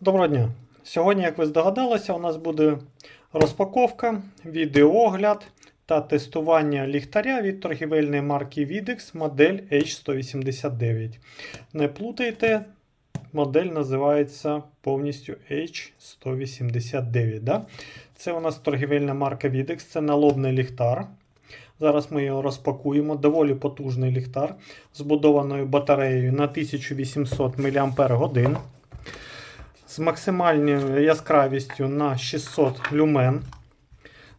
Доброго дня! Сьогодні, як ви здогадалися, у нас буде розпаковка, відеоогляд та тестування ліхтаря від торгівельної марки Videx модель H189. Не плутайте, модель називається повністю H189. Да? Це у нас торгівельна марка Videx, це налобний ліхтар. Зараз ми його розпакуємо. Доволі потужний ліхтар з будованою батареєю на 1800 мАч з максимальною яскравістю на 600 люмен.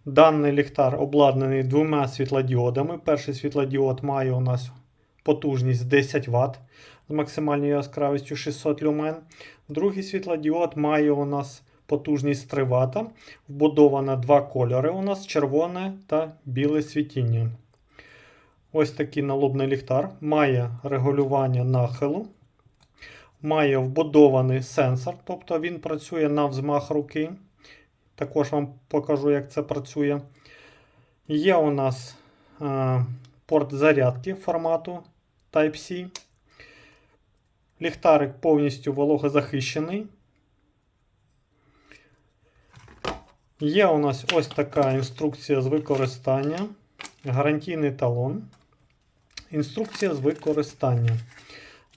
Даний ліхтар обладнаний двома світлодіодами. Перший світлодіод має у нас потужність 10 Вт з максимальною яскравістю 600 люмен. Другий світлодіод має у нас потужність 3 Вт. Вбудовано два кольори. У нас червоне та біле світіння. Ось такий налобний ліхтар. Має регулювання нахилу має вбудований сенсор, тобто він працює на взмах руки. Також вам покажу, як це працює. Є у нас е, порт зарядки формату Type-C. Ліхтарик повністю вологозахищений. Є у нас ось така інструкція з використання, гарантійний талон. Інструкція з використання.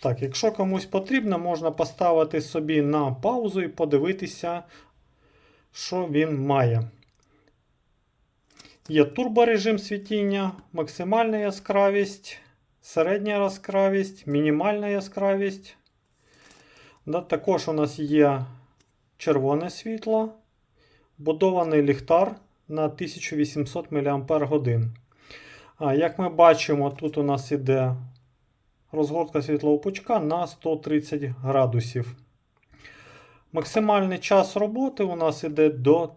Так, якщо комусь потрібно, можна поставити собі на паузу і подивитися, що він має. Є турборежим світіння, максимальна яскравість, середня яскравість, мінімальна яскравість. Також у нас є червоне світло, будований ліхтар на 1800 мАч. Як ми бачимо, тут у нас іде розгортка світлового пучка на 130 градусів. Максимальний час роботи у нас йде до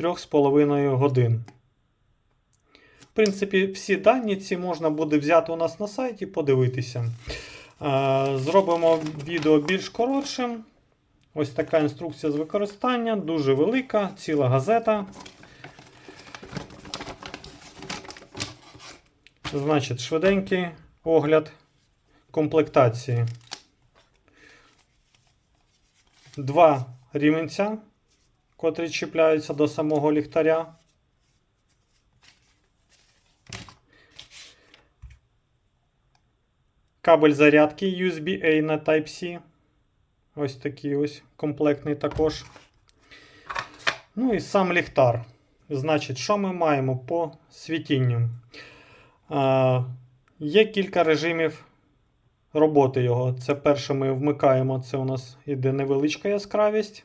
3,5 годин. В принципі, всі дані ці можна буде взяти у нас на сайті подивитися. Зробимо відео більш коротшим. Ось така інструкція з використання, дуже велика, ціла газета. Значить, швиденький огляд комплектації. Два рівенця, котрі чіпляються до самого ліхтаря. Кабель зарядки USB-A на Type-C. Ось такий ось комплектний також. Ну і сам ліхтар. Значить, що ми маємо по світінню? А, Є кілька режимів роботи його. Це перше ми вмикаємо, це у нас іде невеличка яскравість.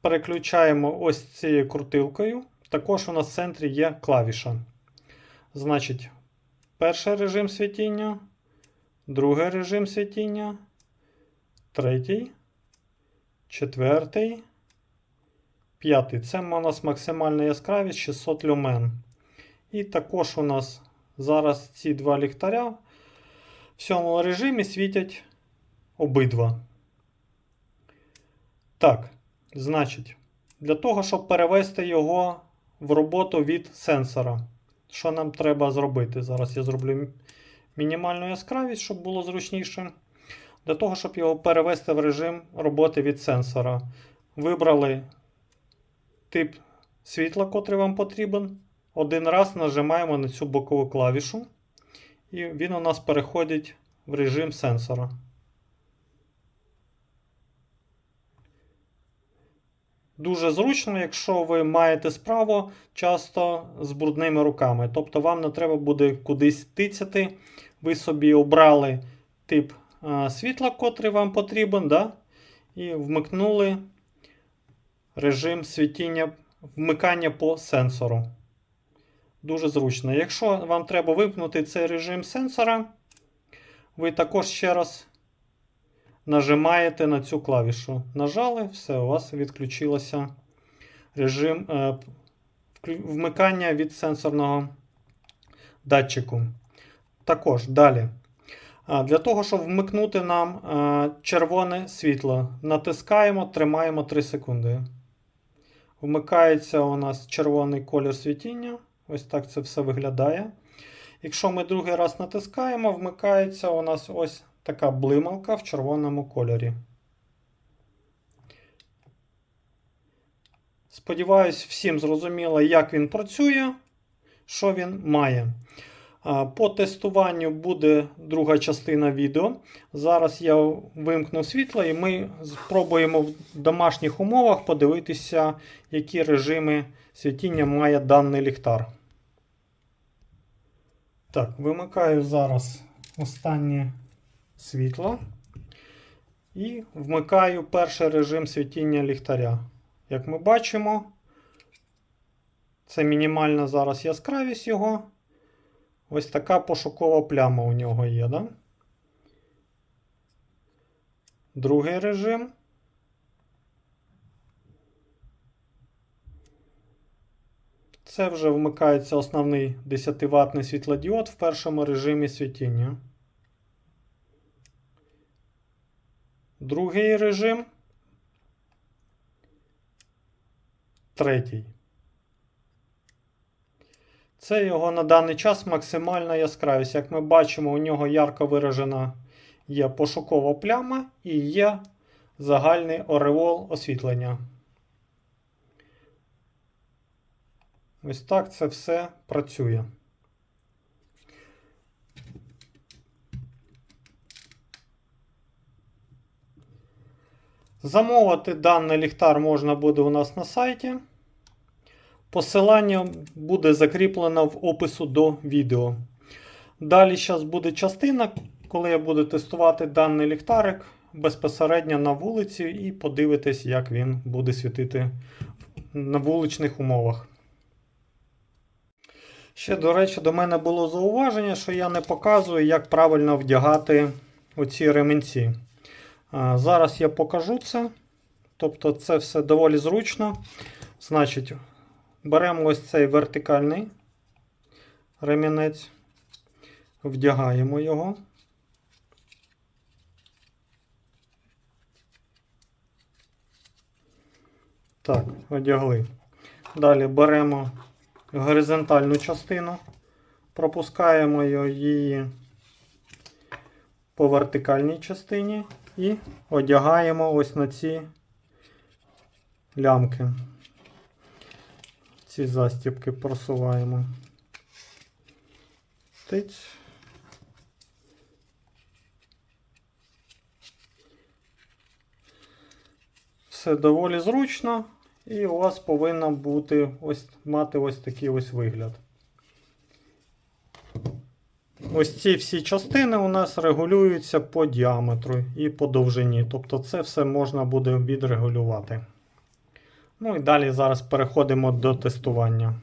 Переключаємо ось цією крутилкою. Також у нас в центрі є клавіша. Значить, перший режим світіння, другий режим світіння, третій, четвертий, п'ятий. Це у нас максимальна яскравість 600 люмен. І також у нас зараз ці два ліхтаря в цьому режимі світять обидва. Так, значить, для того, щоб перевести його в роботу від сенсора, що нам треба зробити? Зараз я зроблю мінімальну яскравість, щоб було зручніше. Для того, щоб його перевести в режим роботи від сенсора, вибрали тип світла, котрий вам потрібен. Один раз нажимаємо на цю бокову клавішу. І він у нас переходить в режим сенсора. Дуже зручно, якщо ви маєте справу часто з брудними руками. Тобто вам не треба буде кудись тицяти. Ви собі обрали тип світла, котрий вам потрібен, да? і вмикнули режим світіння, вмикання по сенсору. Дуже зручно. Якщо вам треба вимкнути цей режим сенсора, ви також ще раз нажимаєте на цю клавішу. Нажали, все, у вас відключилося режим е, вмикання від сенсорного датчику. Також далі. Для того, щоб вмикнути нам е, червоне світло, натискаємо, тримаємо 3 секунди. Вмикається у нас червоний колір світіння. Ось так це все виглядає. Якщо ми другий раз натискаємо, вмикається у нас ось така блималка в червоному кольорі. Сподіваюсь, всім зрозуміло, як він працює, що він має. По тестуванню буде друга частина відео. Зараз я вимкну світло і ми спробуємо в домашніх умовах подивитися, які режими світіння має даний ліхтар. Так, вимикаю зараз останнє світло і вмикаю перший режим світіння ліхтаря. Як ми бачимо, це мінімальна зараз яскравість його. Ось така пошукова пляма у нього є, да? Другий режим. Це вже вмикається основний 10 ватний світлодіод в першому режимі світіння. Другий режим. Третій. Це його на даний час максимальна яскравість. Як ми бачимо, у нього ярко виражена є пошукова пляма і є загальний ореол освітлення. Ось так це все працює. Замовити даний ліхтар можна буде у нас на сайті. Посилання буде закріплено в опису до відео. Далі зараз буде частина, коли я буду тестувати даний ліхтарик безпосередньо на вулиці і подивитись, як він буде світити на вуличних умовах. Ще, до речі, до мене було зауваження, що я не показую, як правильно вдягати оці ременці. Зараз я покажу це. Тобто, це все доволі зручно. Значить, беремо ось цей вертикальний ремінець, вдягаємо його. Так, одягли. Далі беремо горизонтальну частину, пропускаємо її по вертикальній частині і одягаємо ось на ці лямки. Ці застібки просуваємо. Тиць. Все доволі зручно. І у вас повинна бути ось мати ось такий ось вигляд. Ось ці всі частини у нас регулюються по діаметру і по довжині. Тобто це все можна буде відрегулювати. Ну і далі зараз переходимо до тестування.